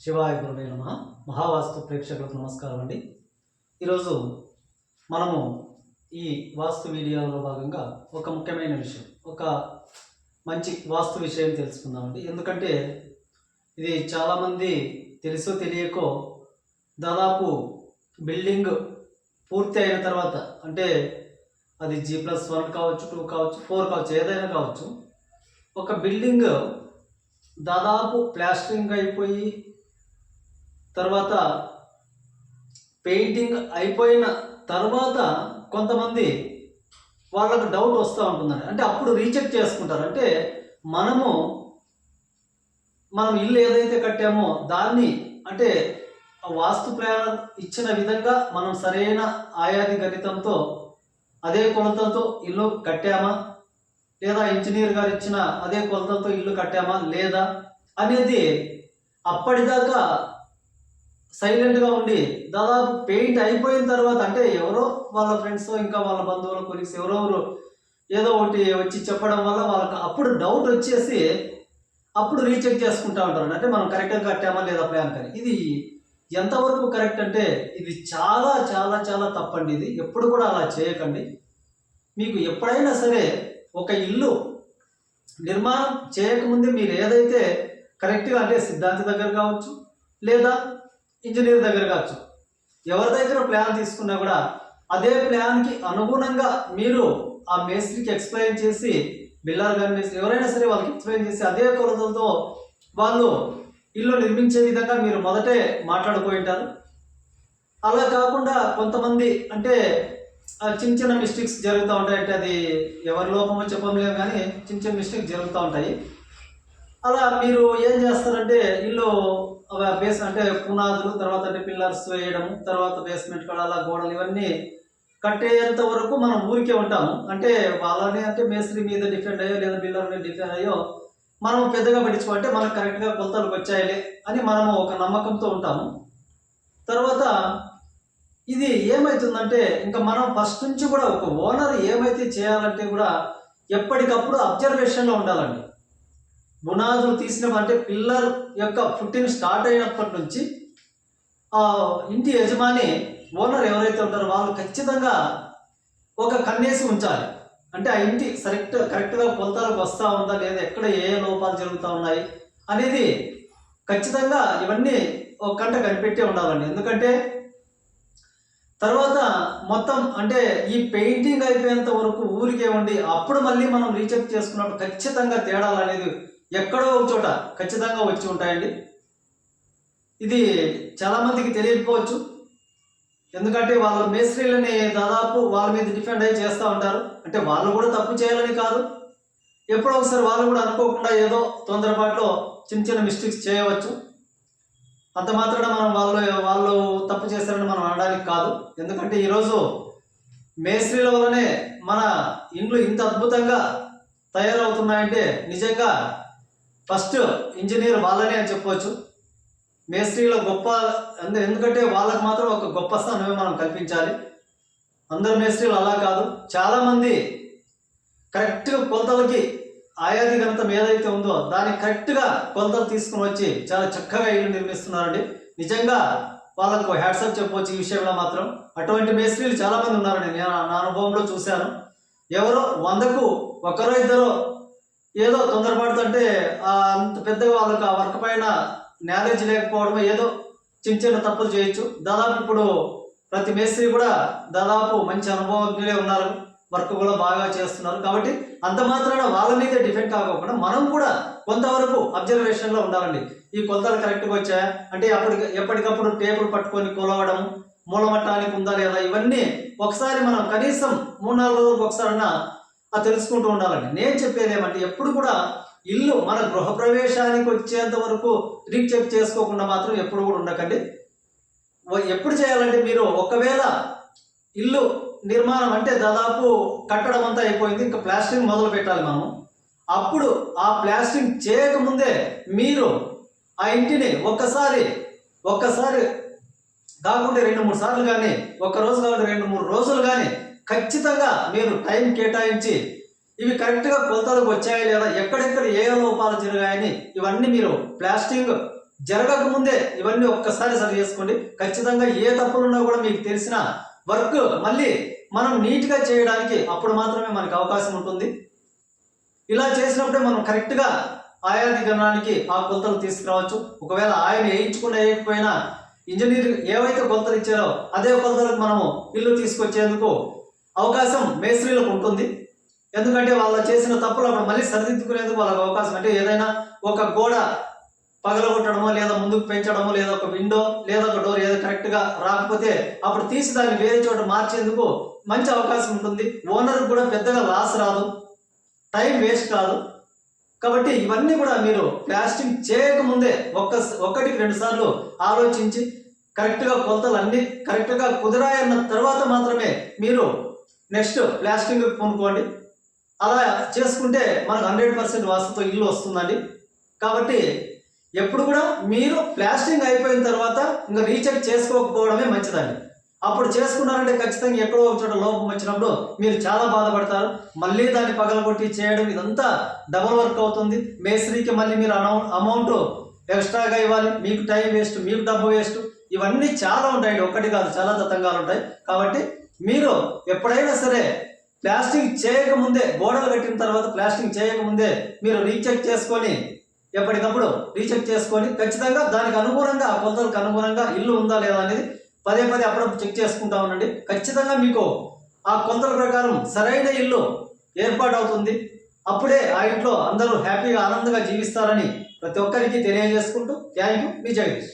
శివాయ గురువే నమ. మహావాస్తు ప్రేక్షకులకు నమస్కారం అండి. ఈరోజు మనము ఈ వాస్తు వీడియోలో భాగంగా ఒక ముఖ్యమైన విషయం ఒక మంచి వాస్తు విషయం తెలుసుకుందామండి. ఎందుకంటే ఇది చాలామంది తెలుసో తెలియకో దాదాపు బిల్డింగ్ పూర్తి అయిన తర్వాత అంటే అది జీ ప్లస్ వన్ కావచ్చు టూ కావచ్చు ఫోర్ కావచ్చు ఏదైనా కావచ్చు ఒక బిల్డింగ్ దాదాపు ప్లాస్టరింగ్ అయిపోయి తర్వాత పెయింటింగ్ అయిపోయిన తర్వాత కొంతమంది వాళ్ళకు డౌట్ వస్తూ ఉంటుందండి. అంటే అప్పుడు రీచెక్ చేసుకుంటారు. అంటే మనము మనం ఇల్లు ఏదైతే కట్టామో దాన్ని అంటే వాస్తు ప్లాన్ ఇచ్చిన విధంగా మనం సరైన ఆయాది గణితంతో అదే కొలతలతో ఇల్లు కట్టామా? లేదా ఇంజనీర్ గారు ఇచ్చిన అదే కొలతలతో ఇల్లు కట్టామా? లేదా? అనేది అప్పటిదాకా సైలెంట్గా ఉండి దాదాపు పెయింట్ అయిపోయిన తర్వాత అంటే ఎవరో వాళ్ళ ఫ్రెండ్స్ ఇంకా వాళ్ళ బంధువులు కొలీగ్స్ ఎవరెవరు ఏదో ఒకటి వచ్చి చెప్పడం వల్ల వాళ్ళకి అప్పుడు డౌట్ వచ్చేసి అప్పుడు రీచెక్ చేసుకుంటా ఉంటారు అంటే మనం కరెక్ట్గా కట్టామా లేదా ప్లాన్ కానీ. ఇది ఎంతవరకు కరెక్ట్ అంటే ఇది చాలా చాలా చాలా తప్పండి ఇది. ఎప్పుడు కూడా అలా చేయకండి. మీకు ఎప్పుడైనా సరే ఒక ఇల్లు నిర్మాణం చేయకముందే మీరు ఏదైతే కరెక్ట్గా అంటే సిద్ధాంతి దగ్గర కావచ్చు లేదా ఇంజనీర్ దగ్గర కావచ్చు. ఎవరి దగ్గర ప్లాన్ తీసుకున్నా కూడా అదే ప్లాన్కి అనుగుణంగా మీరు ఆ మేస్త్రికి ఎక్స్ప్లెయిన్ చేసి బిల్లార్ గారి మేస్త్రి ఎవరైనా సరే వాళ్ళకి ఎక్స్ప్లెయిన్ చేసి అదే కొలతలతో వాళ్ళు ఇల్లు నిర్మించే విధంగా మీరు మొదటే మాట్లాడుకోయి ఉంటారు. అలా కాకుండా కొంతమంది అంటే చిన్న చిన్న మిస్టేక్స్ జరుగుతూ ఉంటాయి. అంటే అది ఎవరి లోపమో చెప్పలేము కానీ చిన్న చిన్న మిస్టేక్స్ జరుగుతూ ఉంటాయి. అలా మీరు ఏం చేస్తారంటే ఇల్లు బేస్ అంటే పునాదులు తర్వాత అంటే పిల్లర్స్ వేయడము తర్వాత బేస్మెంట్ కూడా గోడలు ఇవన్నీ కట్టేంత వరకు మనం ఊరికే ఉంటాము. అంటే వాళ్ళని అంటే మేస్త్రి మీద డిఫెండ్ అయ్యో లేదా బిల్లర్ మీద డిఫెండ్ అయ్యో మనం పెద్దగా పట్టించుకుంటే మనకు కరెక్ట్గా కొలతలకు వచ్చాయిలే అని మనము ఒక నమ్మకంతో ఉంటాము. తర్వాత ఇది ఏమవుతుందంటే ఇంకా మనం ఫస్ట్ నుంచి కూడా ఒక ఓనర్ ఏమైతే చేయాలంటే కూడా ఎప్పటికప్పుడు అబ్జర్వేషన్లో ఉండాలండి. బునాదులు తీసినప్పుడు అంటే పిల్లర్ యొక్క ఫుట్టింగ్ స్టార్ట్ అయినప్పటి నుంచి ఆ ఇంటి యజమాని ఓనర్ ఎవరైతే ఉంటారో వాళ్ళు ఖచ్చితంగా ఒక కన్నేసి ఉంచాలి. అంటే ఆ ఇంటి సరెక్ట్ కరెక్ట్గా కొలతలకు వస్తూ ఉందా లేదా ఎక్కడ ఏ లోపాలు జరుగుతూ ఉన్నాయి అనేది ఖచ్చితంగా ఇవన్నీ ఒక కంట కనిపెట్టే ఉండాలండి. ఎందుకంటే తర్వాత మొత్తం అంటే ఈ పెయింటింగ్ అయిపోయేంత వరకు ఊరికే ఉండి అప్పుడు మళ్ళీ మనం రీచెక్ చేసుకున్నప్పుడు ఖచ్చితంగా తేడాలు అనేది ఎక్కడో ఒక చోట ఖచ్చితంగా వచ్చి ఉంటాయండి. ఇది చాలామందికి తెలియకపోవచ్చు. ఎందుకంటే వాళ్ళ మేస్త్రీలని దాదాపు వాళ్ళ మీద డిపెండ్ అయ్యి చేస్తూ ఉంటారు. అంటే వాళ్ళు కూడా తప్పు చేయాలని కాదు. ఎప్పుడో ఒకసారి వాళ్ళు కూడా అనుకోకుండా ఏదో తొందరపాటులో చిన్న చిన్న మిస్టేక్స్ చేయవచ్చు. అంత మాత్రాన మనం వాళ్ళు వాళ్ళు తప్పు చేస్తారని మనం అనడానికి కాదు. ఎందుకంటే ఈరోజు మేస్త్రీల వల్లనే మన ఇండ్లు ఇంత అద్భుతంగా తయారవుతున్నాయంటే నిజంగా ఫస్ట్ ఇంజనీర్ వాళ్ళనే అని చెప్పవచ్చు మేస్త్రీలో గొప్ప అంద- ఎందుకంటే వాళ్ళకి మాత్రం ఒక గొప్ప స్థానమే మనం కల్పించాలి. అందరు మేస్త్రీలు అలా కాదు. చాలామంది కరెక్ట్గా కొలతలకి ఆయాది గణితం ఏదైతే ఉందో దాన్ని కరెక్ట్గా కొలతలు తీసుకుని వచ్చి చాలా చక్కగా ఇల్లు నిర్మిస్తున్నారండి. నిజంగా వాళ్ళకు హ్యాట్సప్ చెప్పవచ్చు ఈ విషయంలో మాత్రం. అటువంటి మేస్త్రీలు చాలామంది ఉన్నారండి. నేను నా అనుభవంలో చూశాను. ఎవరో వందకు ఒకరో ఇద్దరు ఏదో తొందరపడుతూ అంత పెద్దగా వాళ్ళకి ఆ వర్క్ పైన నాలెడ్జ్ లేకపోవడమే ఏదో చిన్న చిన్న తప్పులు చేయొచ్చు. దాదాపు ఇప్పుడు ప్రతి మేస్త్రి కూడా దాదాపు మంచి అనుభవజ్ఞులే ఉన్నారు. వర్క్ కూడా బాగా చేస్తున్నారు. కాబట్టి అంత మాత్రాన వాళ్ళ మీదే డిపెండ్ కాకుండా మనం కూడా కొంతవరకు అబ్జర్వేషన్లో ఉండాలండి. ఈ కొలతలు కరెక్ట్గా వచ్చాయా? అంటే అప్పటికి ఎప్పటికప్పుడు టేబుల్ పట్టుకొని కొలవడం మూలమట్టానికి ఉందా లేదా? ఇవన్నీ ఒకసారి మనం కనీసం మూడు నాలుగు రోజులకు ఒకసారన్నా అది తెలుసుకుంటూ ఉండాలండి. నేను చెప్పేది ఏమంటే ఎప్పుడు కూడా ఇల్లు మన గృహప్రవేశానికి వచ్చేంత వరకు రీచెక్ చేసుకోకుండా మాత్రం ఎప్పుడు కూడా ఉండకండి. ఎప్పుడు చేయాలంటే మీరు ఒకవేళ ఇల్లు నిర్మాణం అంటే దాదాపు కట్టడం అంతా అయిపోయింది ఇంకా ప్లాస్టింగ్ మొదలు పెట్టాలి మనం అప్పుడు ఆ ప్లాస్టింగ్ చేయకముందే మీరు ఆ ఇంటిని ఒక్కసారి ఒక్కసారి కాకుంటే రెండు మూడు సార్లు కానీ ఒక్క రోజు కాకుండా రెండు మూడు రోజులు కానీ ఖచ్చితంగా మీరు టైం కేటాయించి ఇవి కరెక్ట్గా కొలతలకు వచ్చాయా లేదా ఎక్కడెక్కడ ఏ లోపాలు జరిగాయని ఇవన్నీ మీరు ప్లాస్టింగ్ జరగక ముందే ఇవన్నీ ఒక్కసారి సరి చేసుకోండి. ఖచ్చితంగా ఏ తప్పులున్నా కూడా మీకు తెలిసిన వర్క్ మళ్ళీ మనం నీట్గా చేయడానికి అప్పుడు మాత్రమే మనకి అవకాశం ఉంటుంది. ఇలా చేసినప్పుడే మనం కరెక్ట్గా ఆయాది గణానికి ఆ కొలతలు తీసుకురావచ్చు. ఒకవేళ ఆయన వేయించుకుని వేయకపోయినా ఇంజనీర్ ఏవైతే కొలతలు ఇచ్చారో అదే కొలతలకు మనము ఇల్లు తీసుకొచ్చేందుకు అవకాశం మేస్త్రీలకు ఉంటుంది. ఎందుకంటే వాళ్ళు చేసిన తప్పులు అప్పుడు మళ్ళీ సరిదిద్దుకునేందుకు వాళ్ళకి అవకాశం. అంటే ఏదైనా ఒక గోడ పగలగొట్టడమో లేదా ముందుకు పెంచడమో లేదా ఒక విండో లేదా ఒక డోర్ ఏదో కరెక్ట్గా రాకపోతే అప్పుడు తీసి దాన్ని వేరే చోట మార్చేందుకు మంచి అవకాశం ఉంటుంది. ఓనర్ కూడా పెద్దగా లాస్ రాదు. టైం వేస్ట్ కాదు. కాబట్టి ఇవన్నీ కూడా మీరు ప్లాస్టింగ్ చేయకముందే ఒక్క ఒక్కటికి రెండు సార్లు ఆలోచించి కరెక్ట్గా కొలతలు అన్ని కరెక్ట్గా కుదిరాయన్న తర్వాత మాత్రమే మీరు నెక్స్ట్ ప్లాస్టింగ్ కొనుక్కోండి. అలా చేసుకుంటే మనకు హండ్రెడ్ పర్సెంట్ వాస్తుతో ఇల్లు వస్తుందండి. కాబట్టి ఎప్పుడు కూడా మీరు ప్లాస్టింగ్ అయిపోయిన తర్వాత ఇంకా రీచెక్ చేసుకోకపోవడమే మంచిదండి. అప్పుడు చేసుకున్నారంటే ఖచ్చితంగా ఎక్కడో ఒక చోట లోపం వచ్చినప్పుడు మీరు చాలా బాధపడతారు. మళ్ళీ దాన్ని పగలగొట్టి చేయడం ఇదంతా డబల్ వర్క్ అవుతుంది. మేస్త్రీకి మళ్ళీ మీరు అమౌంట్ ఎక్స్ట్రాగా ఇవ్వాలి. మీకు టైం వేస్ట్ మీకు డబ్బు వేస్ట్ ఇవన్నీ చాలా ఉంటాయండి. ఒక్కటి కాదు చాలా దత్తంగాలు ఉంటాయి. కాబట్టి మీరు ఎప్పుడైనా సరే ప్లాస్టింగ్ చేయకముందే గోడలు కట్టిన తర్వాత ప్లాస్టింగ్ చేయకముందే మీరు రీచెక్ చేసుకొని ఎప్పటికప్పుడు రీచెక్ చేసుకొని ఖచ్చితంగా దానికి అనుగుణంగా ఆ కొలతలకు అనుగుణంగా ఇల్లు ఉందా లేదా అనేది పదే పదే అప్పుడప్పుడు చెక్ చేసుకుంటా ఉండండి. ఖచ్చితంగా మీకు ఆ కొలతల ప్రకారం సరైన ఇల్లు ఏర్పాటు అవుతుంది అప్పుడే ఆ ఇంట్లో అందరూ హ్యాపీగా ఆనందంగా జీవిస్తారని ప్రతి ఒక్కరికి తెలియజేసుకుంటూ థ్యాంక్ యూ మీ జగదీష్.